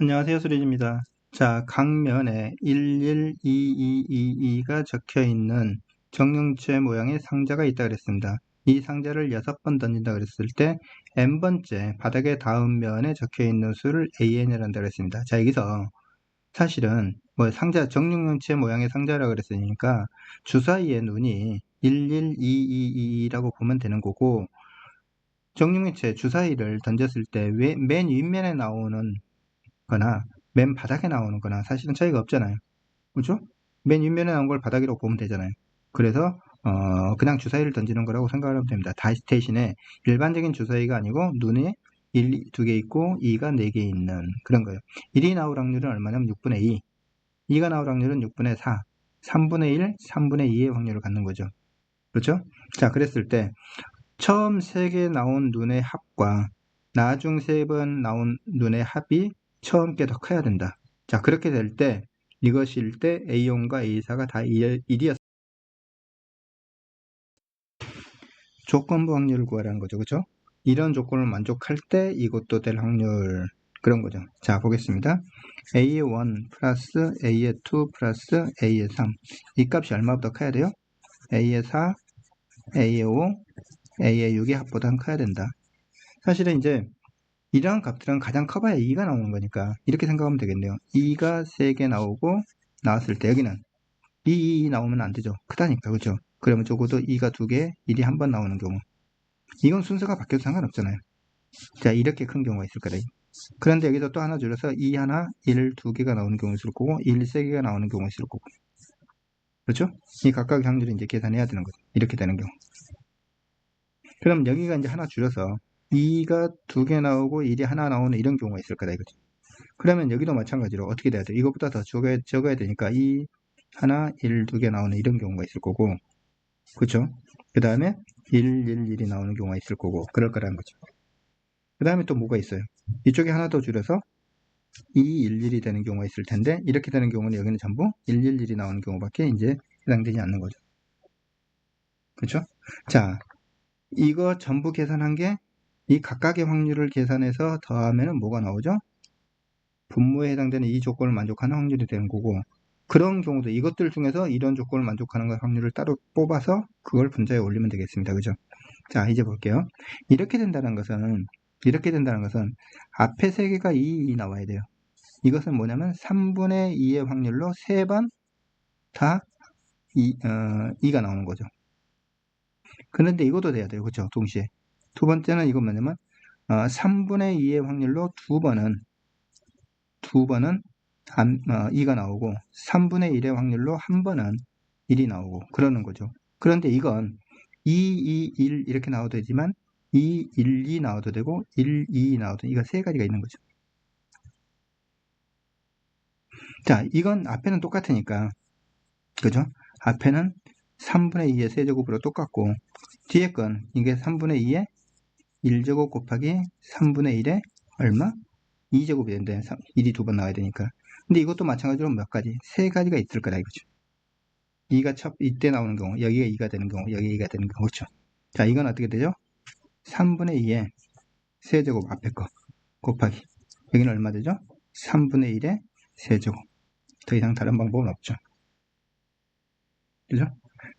안녕하세요. 수리입니다. 자, 강면에 112222가 적혀 있는 정육체 모양의 상자가 있다 그랬습니다. 이 상자를 6번 던진다 그랬을 때 n번째 바닥에 닿은 면에 적혀 있는 수를 an이라고 한다 그랬습니다. 자, 여기서 사실은 뭐 상자 정육체 모양의 상자라 그랬으니까 주사위의 눈이 11222라고 보면 되는 거고 정육체 주사위를 던졌을 때 맨 윗면에 나오는 거나 맨 바닥에 나오는 거나 사실은 차이가 없잖아요. 그죠? 맨 윗면에 나온 걸 바닥이라고 보면 되잖아요. 그래서 어, 그냥 주사위를 던지는 거라고 생각을 하면 됩니다. 다시 대신에 일반적인 주사위가 아니고 눈에 1, 2개 있고 2가 4개 있는 그런 거예요. 1이 나올 확률은 얼마냐면 6분의 2 2가 나올 확률은 6분의 4 3분의 1, 3분의 2의 확률을 갖는 거죠. 그렇죠? 자 그랬을 때 처음 3개 나온 눈의 합과 나중 3번 나온 눈의 합이 처음 게 더 커야 된다. 자, 그렇게 될 때 이것일 때 A1과 A4가 다 1이었습니다. 조건부 확률을 구하라는 거죠. 그죠? 이런 조건을 만족할 때 이것도 될 확률 그런 거죠. 자, 보겠습니다. A의 1 플러스 A의 2 플러스 A의 3. 이 값이 얼마보다 커야 돼요? A의 4, A의 5, A의 6의 합보다 커야 된다. 사실은 이제 이러한 값들은 가장 커봐야 2가 나오는 거니까 이렇게 생각하면 되겠네요. 2가 3개 나오고 나왔을 때 여기는 2, 2 나오면 안 되죠. 크다니까 그죠? 그러면 적어도 2가 2개, 1이 한 번 나오는 경우 이건 순서가 바뀌어도 상관없잖아요. 자 이렇게 큰 경우가 있을 거다. 그런데 여기서 또 하나 줄여서 2 하나, 1 2개가 나오는 경우 있을 거고 1 3개가 나오는 경우 있을 거고 그렇죠? 이 각각의 확률을 이제 계산해야 되는 거죠. 이렇게 되는 경우 그럼 여기가 이제 하나 줄여서 2가 두 개 나오고 1이 하나 나오는 이런 경우가 있을 거다 이거죠. 그러면 여기도 마찬가지로 어떻게 돼야 돼? 이것보다 더 적어야, 적어야 되니까 2 하나 1 두 개 나오는 이런 경우가 있을 거고 그쵸? 그 다음에 1 1 1이 나오는 경우가 있을 거고 그럴 거라는 거죠. 그 다음에 또 뭐가 있어요? 이쪽에 하나 더 줄여서 2 1 1이 되는 경우가 있을 텐데 이렇게 되는 경우는 여기는 전부 1 1 1이 나오는 경우밖에 이제 해당되지 않는 거죠. 그쵸? 자, 이거 전부 계산한 게 이 각각의 확률을 계산해서 더하면 뭐가 나오죠? 분모에 해당되는 이 조건을 만족하는 확률이 되는 거고 그런 경우도 이것들 중에서 이런 조건을 만족하는 확률을 따로 뽑아서 그걸 분자에 올리면 되겠습니다. 그죠? 자 이제 볼게요. 이렇게 된다는 것은 이렇게 된다는 것은 앞에 세 개가 2, 2 나와야 돼요. 이것은 뭐냐면 3분의 2의 확률로 세 번 다 2, 어, 2가 나오는 거죠. 그런데 이것도 돼야 돼요. 그렇죠? 동시에. 두 번째는 이건 뭐냐면 어, 3분의 2의 확률로 두 번은 두 번은 안, 어, 2가 나오고 3분의 1의 확률로 한 번은 1이 나오고 그러는 거죠. 그런데 이건 2, 2, 1 이렇게 나와도 되지만 2, 1, 2 나와도 되고 1, 2 나와도 이거 세 가지가 있는 거죠. 자, 이건 앞에는 똑같으니까 그죠? 앞에는 3분의 2의 세제곱으로 똑같고 뒤에 건 이게 3분의 2의 1제곱 곱하기 3분의 1에 얼마? 2제곱이 되는데 1이 두 번 나와야 되니까 근데 이것도 마찬가지로 몇 가지? 세 가지가 있을 거다 이거죠 2가 첫 이때 나오는 경우 여기가 2가 되는 경우 여기가 2가 되는 경우 그렇죠 자 이건 어떻게 되죠? 3분의 2에 세제곱 앞에 거 곱하기 여기는 얼마 되죠? 3분의 1에 세제곱 더 이상 다른 방법은 없죠 그죠?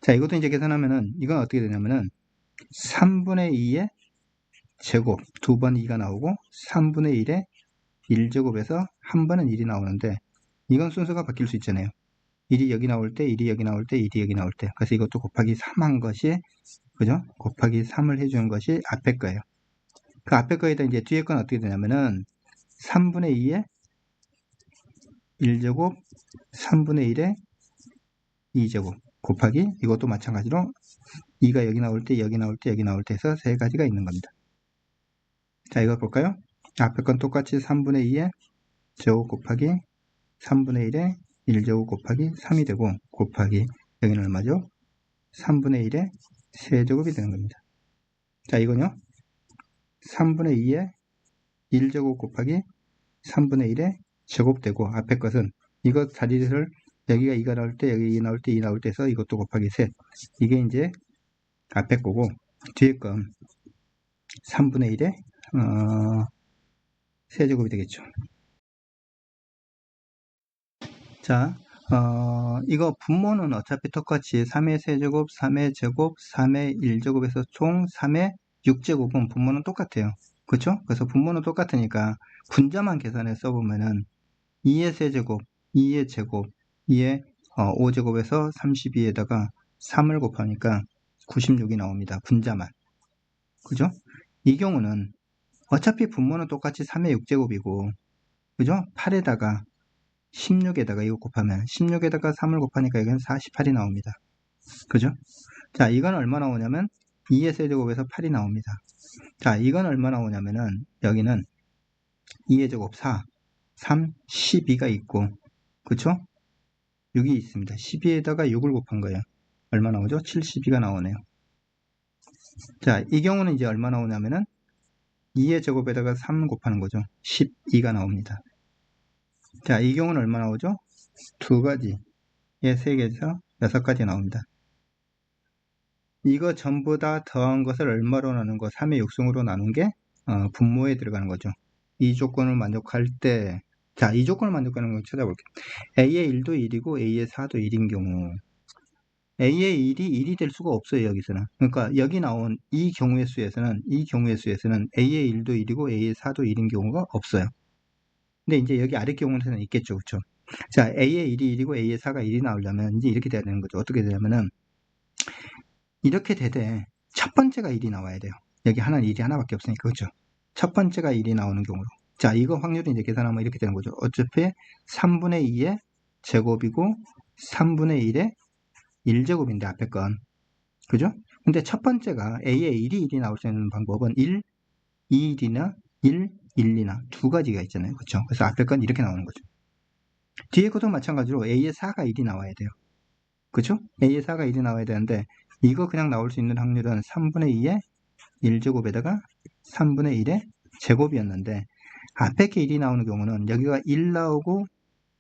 자 이것도 이제 계산하면은 이건 어떻게 되냐면은 3분의 2에 제곱 두 번 2가 나오고 3분의 1에 1제곱에서 한 번은 1이 나오는데 이건 순서가 바뀔 수 있잖아요. 1이 여기 나올 때 1이 여기 나올 때 1이 여기 나올 때 그래서 이것도 곱하기 3 한 것이 그죠? 곱하기 3을 해주는 것이 앞에 거예요. 그 앞에 거에다 이제 뒤에 건 어떻게 되냐면은 3분의 2에 1제곱 3분의 1에 2제곱 곱하기 이것도 마찬가지로 2가 여기 나올 때 여기 나올 때 여기 나올 때 해서 세 가지가 있는 겁니다. 자 이거 볼까요? 앞에 건 똑같이 3분의 2에 제곱 곱하기 3분의 1에 1제곱 곱하기 3이 되고 곱하기 여기는 얼마죠? 3분의 1에 세제곱이 되는 겁니다. 자 이건요 3분의 2에 1제곱 곱하기 3분의 1에 제곱되고 앞에 것은 이것 자리를 여기가 2가 나올 때 여기 2 나올 때 2 나올 때 해서 이것도 곱하기 셋 이게 이제 앞에 거고 뒤에 건 3분의 1에 어, 세제곱이 되겠죠. 자, 어, 이거 분모는 어차피 똑같이 3의 세제곱, 3의 제곱, 3의 1제곱에서 총 3의 6제곱은 분모는 똑같아요. 그쵸? 그래서 분모는 똑같으니까 분자만 계산해 써보면은 2의 세제곱, 2의 제곱, 2의 어, 5제곱에서 32에다가 3을 곱하니까 96이 나옵니다. 분자만. 그죠? 이 경우는 어차피 분모는 똑같이 3의 6제곱이고 그죠? 8에다가 16에다가 이거 곱하면 16에다가 3을 곱하니까 여기는 48이 나옵니다. 그죠? 자, 이건 얼마 나오냐면 2의 세제곱에서 8이 나옵니다. 자, 이건 얼마 나오냐면은 여기는 2의 제곱 4, 3, 12가 있고 그쵸? 6이 있습니다. 12에다가 6을 곱한 거예요. 얼마 나오죠? 72가 나오네요. 자, 이 경우는 이제 얼마 나오냐면은 2의 제곱에다가 3 곱하는 거죠. 12가 나옵니다. 자, 이 경우는 얼마 나오죠? 두 가지. 예, 세 개에서 여섯 가지 나옵니다. 이거 전부 다 더한 것을 얼마로 나눈 거? 3의 6승으로 나눈 게 어, 분모에 들어가는 거죠. 이 조건을 만족할 때, 자, 이 조건을 만족하는 걸 찾아볼게요. A의 1도 1이고 A의 4도 1인 경우, A의 1이 1이 될 수가 없어요, 여기서는. 그러니까 여기 나온 이 경우의 수에서는, 이 경우의 수에서는 A의 1도 1이고 A의 4도 1인 경우가 없어요. 근데 이제 여기 아래 경우는 있겠죠, 그쵸? 자, A의 1이 1이고 A의 4가 1이 나오려면 이제 이렇게 돼야 되는 거죠. 어떻게 되냐면은, 이렇게 되되, 첫 번째가 1이 나와야 돼요. 여기 하나는 1이 하나밖에 없으니까, 그쵸? 첫 번째가 1이 나오는 경우로. 자, 이거 확률이 이제 계산하면 이렇게 되는 거죠. 어차피 3분의 2의 제곱이고 3분의 1의 1제곱인데 앞에 건. 그죠? 근데 첫 번째가 A의 1이 1이 나올 수 있는 방법은 1, 2, 1이나 1, 1, 2나 두 가지가 있잖아요. 그렇죠? 그래서 앞에 건 이렇게 나오는 거죠. 뒤에 것도 마찬가지로 A의 4가 1이 나와야 돼요. 그렇죠? A의 4가 1이 나와야 되는데 이거 그냥 나올 수 있는 확률은 3분의 2의 1제곱에다가 3분의 1의 제곱이었는데 앞에 게 1이 나오는 경우는 여기가 1 나오고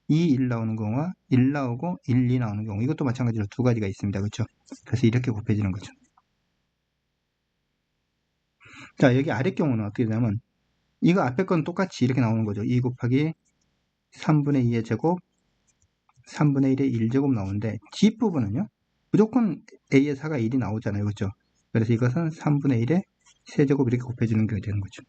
2, 1 나오는 경우와 1 나오고 1, 2 나오는 경우 이것도 마찬가지로 두 가지가 있습니다. 그렇죠? 그래서 이렇게 곱해지는 거죠. 자 여기 아래 경우는 어떻게 되냐면 이거 앞에 건 똑같이 이렇게 나오는 거죠. 2 곱하기 3분의 2의 제곱 3분의 1의 1제곱 나오는데 뒷부분은요. 무조건 A의 4가 1이 나오잖아요. 그렇죠? 그래서 이것은 3분의 1의 세제곱 이렇게 곱해주는 게 되는 거죠.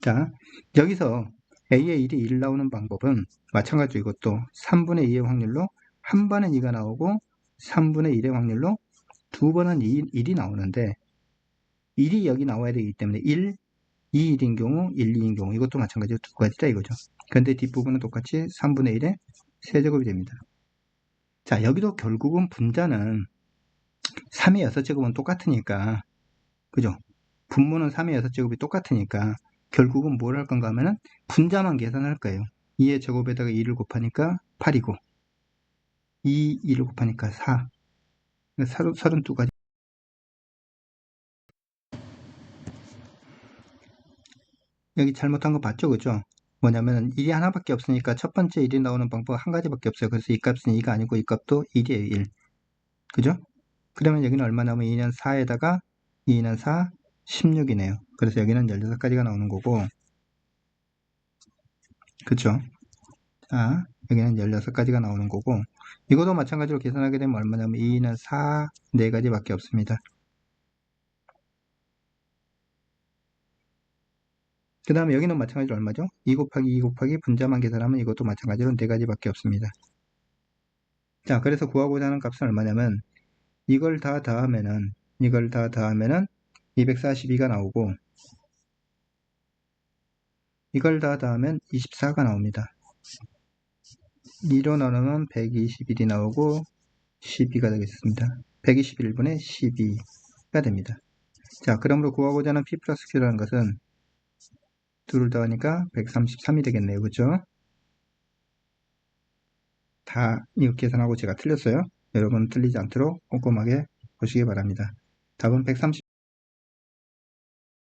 자, 여기서 A의 1이 1 나오는 방법은 마찬가지로 이것도 3분의 2의 확률로 한 번은 2가 나오고 3분의 1의 확률로 두 번은 2, 1이 나오는데 1이 여기 나와야 되기 때문에 1, 2, 1인 경우, 1, 2인 경우 이것도 마찬가지로 두 가지다 이거죠. 그런데 뒷부분은 똑같이 3분의 1의 세제곱이 됩니다. 자 여기도 결국은 분자는 3의 6제곱은 똑같으니까 그죠? 분모는 3의 6제곱이 똑같으니까 결국은 뭘 할 건가 하면은 분자만 계산할 거예요. 2의 제곱에다가 2를 곱하니까 8이고 2, 2를 곱하니까 4 32가지 여기 잘못한 거 봤죠? 그죠? 뭐냐면 1이 하나밖에 없으니까 첫 번째 1이 나오는 방법 한 가지밖에 없어요. 그래서 이 값은 2가 아니고 이 값도 1이에요. 1. 그죠? 그러면 여기는 얼마 나오면 2는 4에다가 2는 4, 16이네요. 그래서 여기는 16가지가 나오는 거고 그쵸? 자, 여기는 16가지가 나오는 거고 이것도 마찬가지로 계산하게 되면 얼마냐면 2는 4, 4가지밖에 없습니다. 그 다음에 여기는 마찬가지로 얼마죠? 2 곱하기 2 곱하기 분자만 계산하면 이것도 마찬가지로 4가지밖에 없습니다. 자, 그래서 구하고자 하는 값은 얼마냐면 이걸 다 더하면은 이걸 다 더하면은 242가 나오고 이걸 다 더하면 24가 나옵니다. 2로 나누면 121이 나오고 12가 되겠습니다. 121분의 12가 됩니다. 자, 그러므로 구하고자 하는 P 플러스 Q라는 것은 둘을 더하니까 133이 되겠네요. 그죠? 다 이거 계산하고 제가 틀렸어요. 여러분 틀리지 않도록 꼼꼼하게 보시기 바랍니다. 답은 130